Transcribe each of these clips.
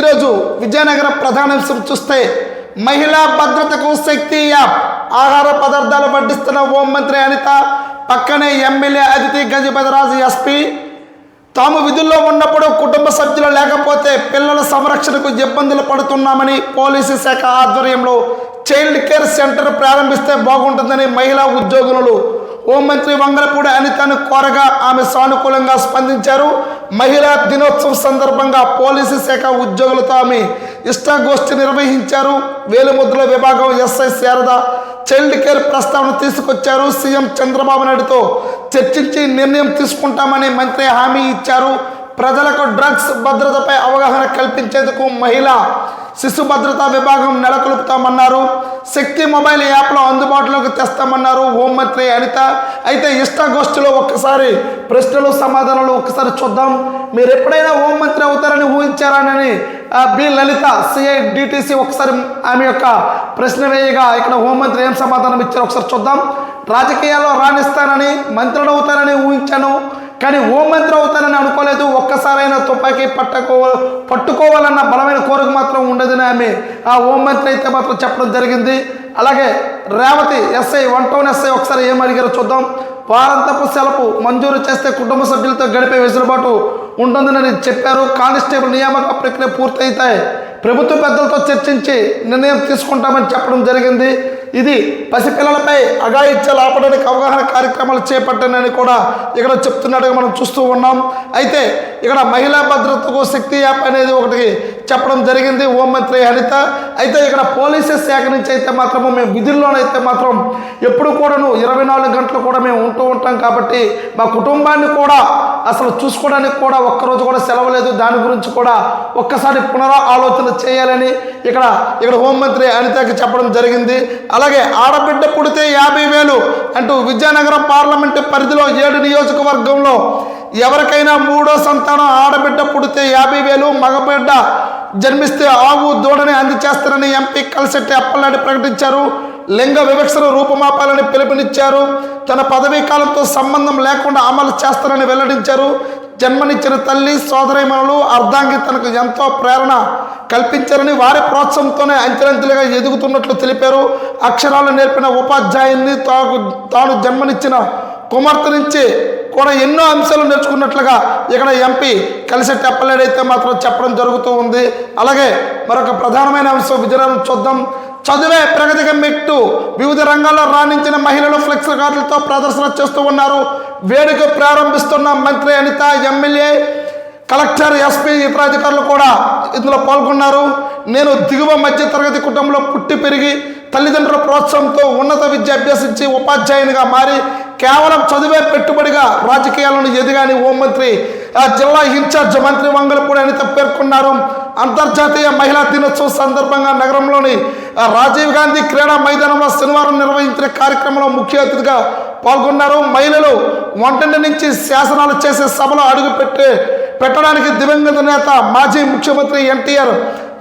ఈరోజు విజయనగరం ప్రధానాంశం చూస్తే మహిళా భద్రతకు శక్తి యాప్. ఆహార పదార్థాలు వడ్డిస్తున్న హోంమంత్రి అనిత పక్కనే ఎమ్మెల్యే అతిథి గజపతిరాజు ఎస్పీ. తాము విధుల్లో ఉన్నప్పుడు కుటుంబ సభ్యులు లేకపోతే పిల్లల సంరక్షణకు ఇబ్బందులు పడుతున్నామని పోలీసు శాఖ ఆధ్వర్యంలో చైల్డ్ కేర్ సెంటర్ ప్రారంభిస్తే బాగుంటుందని మహిళా ఉద్యోగులు హోంమంత్రి వంగలపూడి అనితను కోరగా ఆమె సానుకూలంగా స్పందించారు. మహిళా దినోత్సవం సందర్భంగా పోలీసు శాఖ ఉద్యోగులతో ఆమె ఇష్టాగోష్ఠి నిర్వహించారు. వేలుముద్రల విభాగం ఎస్ఐ శారద చైల్డ్ కేర్ ప్రస్తావన తీసుకొచ్చారు. సీఎం చంద్రబాబు నాయుడుతో చర్చించి నిర్ణయం తీసుకుంటామని మంత్రి హామీ ఇచ్చారు. ప్రజలకు డ్రగ్స్ భద్రతపై అవగాహన కల్పించేందుకు మహిళా శిశు భద్రతా విభాగం నెలకొల్పుతామన్నారు. శక్తి మొబైల్ యాప్లో అందుబాటులోకి తెస్తామన్నారు హోంమంత్రి అనిత. అయితే ఇష్టాగోష్ఠిలో ఒక్కసారి ప్రశ్నలు సమాధానాలు ఒక్కసారి చూద్దాం. మీరు ఎప్పుడైనా హోంమంత్రి అవుతారని ఊహించారానని బి. లలిత సిఐ డిటిసి ఒకసారి ఆమె యొక్క ప్రశ్న వేయగా ఇక్కడ హోంమంత్రి ఏం సమాధానం ఇచ్చారో ఒకసారి చూద్దాం. రాజకీయాల్లో రాణిస్తానని మంత్రులు అవుతారని ఊహించాను. కానీ హోంమంత్రి అవుతానని అనుకోలేదు. ఒక్కసారైనా తుపాకీ పట్టుకో పట్టుకోవాలన్న బలమైన కోరిక మాత్రం ఉండదని ఆమె ఆ హోంమంత్రి అయితే మాత్రం చెప్పడం జరిగింది. అలాగే Revathi SI one town SI ఒకసారి ఏం అడిగారో చూద్దాం. వారంతపు సెలవు మంజూరు చేస్తే కుటుంబ సభ్యులతో గడిపే వెసులుబాటు ఉంటుందని చెప్పారు. కానిస్టేబుల్ నియామక ప్రక్రియ పూర్తయితే ప్రభుత్వ పెద్దలతో చర్చించి నిర్ణయం తీసుకుంటామని చెప్పడం జరిగింది. ఇది పసిపిల్లలపై అగాయిత్య ఆపడానికి అవగాహన కార్యక్రమాలు చేపట్టానని కూడా ఇక్కడ చెప్తున్నట్టుగా మనం చూస్తూ ఉన్నాం. అయితే ఇక్కడ మహిళా భద్రతకు శక్తి యాప్ అనేది ఒకటి చెప్పడం జరిగింది. హోంమంత్రి హరిత అయితే ఇక్కడ పోలీసు శాఖ నుంచి అయితే మాత్రము మేము విధుల్లోనైతే మాత్రం ఎప్పుడు కూడాను ఇరవై నాలుగు గంటలు కూడా మేము ఉంటూ ఉంటాం కాబట్టి మా కుటుంబాన్ని కూడా అసలు చూసుకోవడానికి కూడా ఒక్కరోజు కూడా సెలవు లేదు దాని గురించి కూడా ఒక్కసారి పునరా ఆలోచన చేయాలని ఇక్కడ ఇక్కడ హోంమంత్రి అనితకి చెప్పడం జరిగింది. అలాగే ఆడబిడ్డ పుడితే యాభై వేలు అంటూ విజయనగరం పార్లమెంటు పరిధిలో ఏడు నియోజకవర్గంలో ఎవరికైనా మూడో సంతానం ఆడబిడ్డ పుడితే యాభై వేలు మగబిడ్డ జన్మిస్తే ఆవు దూడని అందచేస్తారని ఎంపీ కలిసెట్టి అప్పలనాయుడు ప్రకటించారు. లింగ వివక్షను రూపమాపాలని పిలుపునిచ్చారు. తన పదవీ కాలంతో సంబంధం లేకుండా అమలు చేస్తారని వెల్లడించారు. జన్మనిచ్చిన తల్లి సోదరిమణులు అర్ధాంగి తనకు ఎంతో ప్రేరణ కల్పించారని వారి ప్రోత్సాహంతోనే అంచెలంచెలుగా ఎదుగుతున్నట్లు తెలిపారు. అక్షరాలు నేర్పిన ఉపాధ్యాయుని తాను తాను జన్మనిచ్చిన కుమార్తె నుంచి కూడా ఎన్నో అంశాలు నేర్చుకున్నట్లుగా ఇక్కడ ఎంపీ కలిసెట్టి అప్పలేడైతే మాత్రం చెప్పడం జరుగుతూ ఉంది. అలాగే మరొక ప్రధానమైన అంశం విజయనగరం చూద్దాం. చదువే ప్రగతికి మెట్టు. వివిధ రంగాల్లో రాణించిన మహిళలు ఫ్లెక్స్ కార్డులతో ప్రదర్శన చేస్తూ ఉన్నారు. వేడుక ప్రారంభిస్తున్న మంత్రి అనిత ఎమ్మెల్యే కలెక్టర్ ఎస్పీ ఇతర అధికారులు కూడా ఇందులో పాల్గొన్నారు. నేను దిగువ మధ్య తరగతి కుటుంబంలో పుట్టి పెరిగి తల్లిదండ్రుల ప్రోత్సాహంతో ఉన్నత విద్య అభ్యసించి ఉపాధ్యాయునిగా మారి కేవలం చదివే పెట్టుబడిగా రాజకీయాలను ఎదిగాని హోంమంత్రి జిల్లా ఇన్ఛార్జ్ మంత్రి వంగలపూడి అనిత పేర్కొన్నారు. అంతర్జాతీయ మహిళా దినోత్సవం సందర్భంగా నగరంలోని రాజీవ్ గాంధీ క్రీడా మైదానంలో శనివారం నిర్వహించిన కార్యక్రమంలో ముఖ్య అతిథిగా పాల్గొన్నారు. మహిళలు వంటింటి నుంచి శాసనాలు చేసే సభలో అడుగుపెట్టి పెట్టడానికి దివంగత నేత మాజీ ముఖ్యమంత్రి ఎన్టీఆర్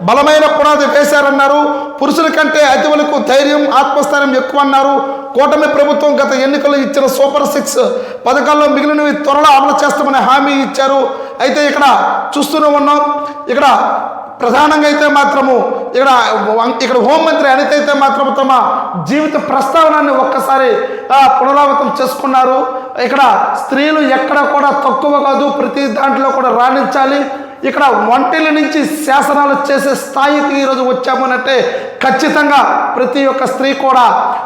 బలమైన పునాది వేశారన్నారు. పురుషుల కంటే అతివులకు ధైర్యం ఆత్మస్థైర్యం ఎక్కువ అన్నారు కూటమి ప్రభుత్వం గత ఎన్నికల్లో ఇచ్చిన సూపర్ సిక్స్ పథకాల్లో మిగిలినవి త్వరలో అమలు చేస్తామని హామీ ఇచ్చారు. అయితే ఇక్కడ చూస్తూనే ఉన్నాం. ఇక్కడ ప్రధానంగా అయితే మాత్రము ఇక్కడ ఇక్కడ హోంమంత్రి అనిత అయితే మాత్రం తమ జీవిత ప్రస్తావనాన్ని ఒక్కసారి పునరావృతం చేసుకున్నారు. ఇక్కడ స్త్రీలు ఎక్కడ కూడా తక్కువ కాదు. ప్రతి దాంట్లో కూడా రాణించాలి. ఇక్కడ వంటల నుంచి శాసనాలు చేసే స్థాయికి ఈరోజు వచ్చామనంటే ఖచ్చితంగా ప్రతి ఒక్క స్త్రీ కూడా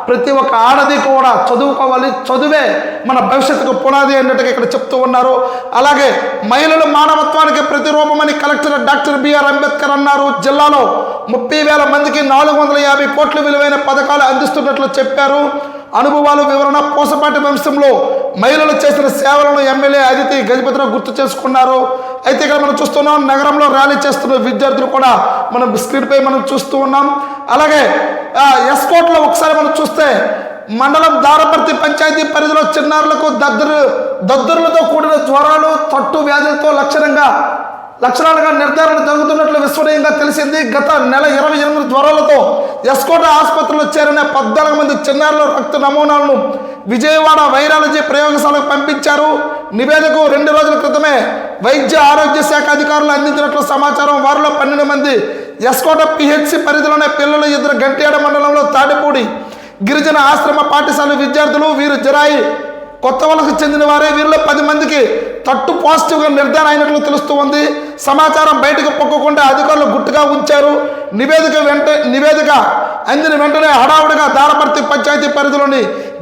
ప్రతి ఒక్క ఆడది కూడా చదువుకోవాలి. చదువే మన భవిష్యత్తుకు పునాది అన్నట్టుగా ఇక్కడ చెప్తూ ఉన్నారు. అలాగే మహిళలు మానవత్వానికి ప్రతిరూపమని కలెక్టర్ డాక్టర్ బిఆర్ అంబేద్కర్ అన్నారు. జిల్లాలో ముప్పై వేల మందికి నాలుగు వందల యాభై కోట్ల విలువైన పథకాలు అందిస్తున్నట్లు చెప్పారు. అనుభవాలు వివరణ పూసపాటి వంశంలో మహిళలు చేసిన సేవలను ఎమ్మెల్యే అదితి గజపతిరావు గుర్తు చేసుకున్నారు. అయితే ఇక్కడ మనం చూస్తున్నాం నగరంలో ర్యాలీ చేస్తున్న విద్యార్థులు కూడా మనం స్క్రీన్పై మనం చూస్తూ ఉన్నాం. అలాగే ఎస్కోట్లో ఒకసారి మనం చూస్తే మండలం దారపర్తి పంచాయతీ పరిధిలో చిన్నారులకు దద్దరు దద్దరులతో కూడిన జ్వరాలు తట్టు వ్యాధులతో లక్షణంగా లక్షణాలుగా నిర్ధారణ జరుగుతున్నట్లు విశ్వనీయంగా తెలిసింది. గత నెల ఇరవై ఎనిమిది జ్వరాలతో ఎస్కోట ఆసుపత్రిలో చేరిన పద్నాలుగు మంది చిన్నారుల రక్త నమూనాలను విజయవాడ వైరాలజీ ప్రయోగశాలకు పంపించారు. నివేదిక రెండు రోజుల క్రితమే వైద్య ఆరోగ్య శాఖ అధికారులు అందించినట్లు సమాచారం. వారిలో పన్నెండు మంది ఎస్కోట పిహెచ్సి పరిధిలోనే పిల్లలు ఇద్దరు గంటేడ మండలంలో తాడిపూడి గిరిజన ఆశ్రమ పాఠశాల విద్యార్థులు వీరు జరాయి కొత్త వలసకు చెందిన వారే వీరిలో పది మందికి తట్టు పాజిటివ్గా నిర్ధారణ అయినట్లు తెలుస్తూ ఉంది. సమాచారం బయటకు పొక్కకుండా అధికారులు గుట్టుగా ఉంచారు. నివేదిక వెంట నివేదిక అందిన వెంటనే హడావుడిగా దారపర్తి పంచాయతీ పరిధిలోని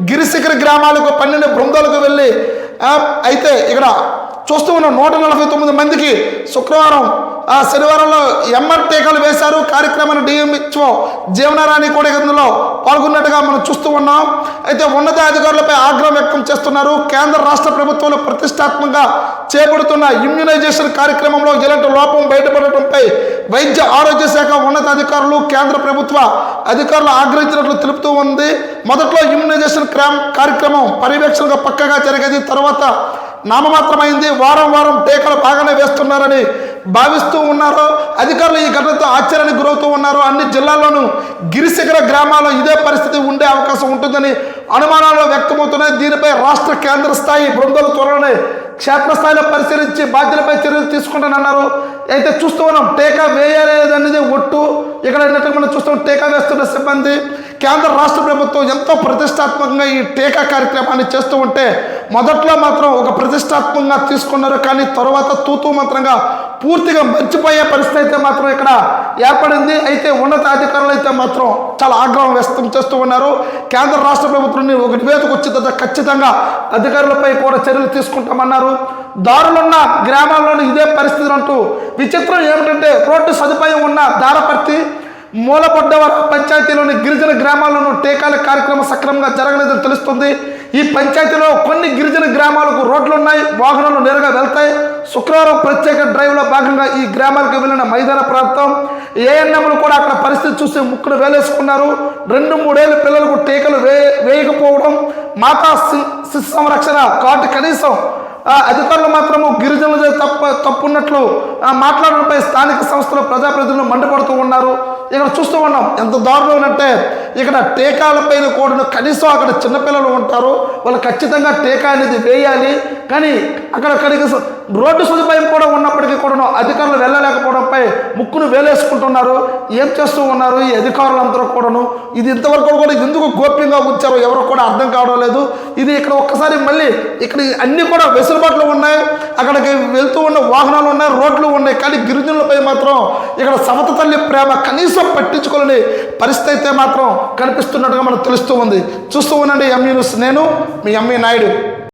గిరిశిఖరి గ్రామాలకు పన్నెండు బృందాలకు వెళ్ళి అయితే ఇక్కడ చూస్తూ ఉన్న నూట నలభై తొమ్మిది మందికి శుక్రవారం ఆ శనివారంలో ఎంఆర్ టీకాలు వేశారు. కార్యక్రమాన్ని డిఎంహెచ్ఓ జీవనారాణి కూడా ఇందులో పాల్గొన్నట్టుగా మనం చూస్తూ ఉన్నాం. అయితే ఉన్నత అధికారులపై ఆగ్రహం వ్యక్తం చేస్తున్నారు. కేంద్ర రాష్ట్ర ప్రభుత్వాలు ప్రతిష్టాత్మకంగా చేపడుతున్న ఇమ్యునైజేషన్ కార్యక్రమంలో ఇలాంటి లోపం బయటపడటంపై వైద్య ఆరోగ్య శాఖ ఉన్నత అధికారులు కేంద్ర ప్రభుత్వ అధికారులు ఆగ్రహించినట్లు తెలుపుతూ ఉంది. మొదట్లో ఇమ్యునైజేషన్ కార్యక్రమం పర్యవేక్షణగా పక్కగా జరిగేది. తర్వాత నామమాత్రమైంది. వారం వారం టీకాలు బాగానే వేస్తున్నారని భావిస్తూ ఉన్నారో అధికారులు ఈ ఘటనతో ఆశ్చర్యానికి గురవుతూ ఉన్నారు అన్ని జిల్లాల్లోనూ గిరిశిఖర గ్రామాల్లో ఇదే పరిస్థితి ఉండే అవకాశం ఉంటుందని అనుమానాలు వ్యక్తమవుతున్నాయి. దీనిపై రాష్ట్ర కేంద్ర స్థాయి బృందాలు త్వరలోనే క్షేత్రస్థాయిలో పరిశీలించి బాధ్యులపై చర్యలు తీసుకుంటానన్నారు అయితే చూస్తూ ఉన్నాం టీకా వేయలేదనేది ఒట్టు. ఇక్కడ మనం చూస్తాం టీకా వేస్తున్న సిబ్బంది. కేంద్ర రాష్ట్ర ప్రభుత్వం ఎంతో ప్రతిష్టాత్మకంగా ఈ టీకా కార్యక్రమాన్ని చేస్తూ ఉంటే మొదట్లో మాత్రం ఒక ప్రతిష్టాత్మకంగా తీసుకున్నారు. కానీ తర్వాత తూతూ మంత్రంగా పూర్తిగా మర్చిపోయే పరిస్థితి అయితే మాత్రం ఇక్కడ ఏర్పడింది. అయితే ఉన్నత అధికారులు అయితే మాత్రం చాలా ఆగ్రహం వ్యక్తం చేస్తూ ఉన్నారు. కేంద్ర రాష్ట్ర ప్రభుత్వం ఒక నివేదిక వచ్చిన తర్వాత ఖచ్చితంగా అధికారులపై కూడా చర్యలు తీసుకుంటామన్నారు. దారులున్న గ్రామాల్లోనూ ఇదే పరిస్థితులు అంటూ విచిత్రం ఏమిటంటే రోడ్డు సదుపాయం ఉన్న దారపర్తి మూలపడ్డవర పంచాయతీలోని గిరిజన గ్రామాల్లోనూ టీకాల కార్యక్రమం సక్రమంగా జరగలేదని తెలుస్తుంది. ఈ పంచాయతీలో కొన్ని గిరిజన గ్రామాలకు రోడ్లు ఉన్నాయి వాహనాలు నేరుగా వెళ్తాయి. శుక్రవారం ప్రత్యేక డ్రైవ్లో భాగంగా ఈ గ్రామాలకు వెళ్ళిన మైదాన ప్రాంతం. ఏఎన్ఎంలు కూడా అక్కడ పరిస్థితి చూసి ముక్కును వేలేసుకున్నారు. రెండు మూడేళ్ళ పిల్లలకు టీకాలు వే వేయకపోవడం మాతా శి- శిశు సంరక్షణ కార్డు కనీసం అధికారులు మాత్రము గిరిజనులు తప్ప తప్పున్నట్లు మాట్లాడడంపై స్థానిక సంస్థలు ప్రజాప్రతినిధులు మండిపడుతూ ఉన్నారు. ఇక్కడ చూస్తూ ఉన్నాం ఎంత దారుణం అంటే ఇక్కడ టీకాలపైన కూడిన కనీసం అక్కడ చిన్నపిల్లలు ఉంటారు. వాళ్ళు ఖచ్చితంగా టీకా అనేది వేయాలి. కానీ అక్కడ కనీసం రోడ్డు సదుపాయం కూడా ఉన్నప్పటికీ కూడా అధికారులు వెళ్ళలేకపోవడంపై ముక్కును వేలేసుకుంటున్నారు. ఏం చేస్తూ ఉన్నారు ఈ అధికారులందరూ కూడాను? ఇది ఇంతవరకు కూడా ఎందుకు గోప్యంగా ఉంచారో ఎవరు కూడా అర్థం కావడం లేదు. ఇది ఇక్కడ ఒక్కసారి మళ్ళీ ఇక్కడ అన్నీ కూడా వెసులుబాట్లు ఉన్నాయి. అక్కడికి వెళ్తూ ఉన్న వాహనాలు ఉన్నాయి రోడ్లు ఉన్నాయి. కానీ గిరిజనులపై మాత్రం ఇక్కడ సమత తల్లి ప్రేమ కనీసం పట్టించుకోలేని పరిస్థితి అయితే మాత్రం కనిపిస్తున్నట్టుగా మనకు తెలుస్తూ ఉంది. చూస్తూ ఉండండి ఎంఈ న్యూస్ నేను మీ ఎంఈ నాయుడు.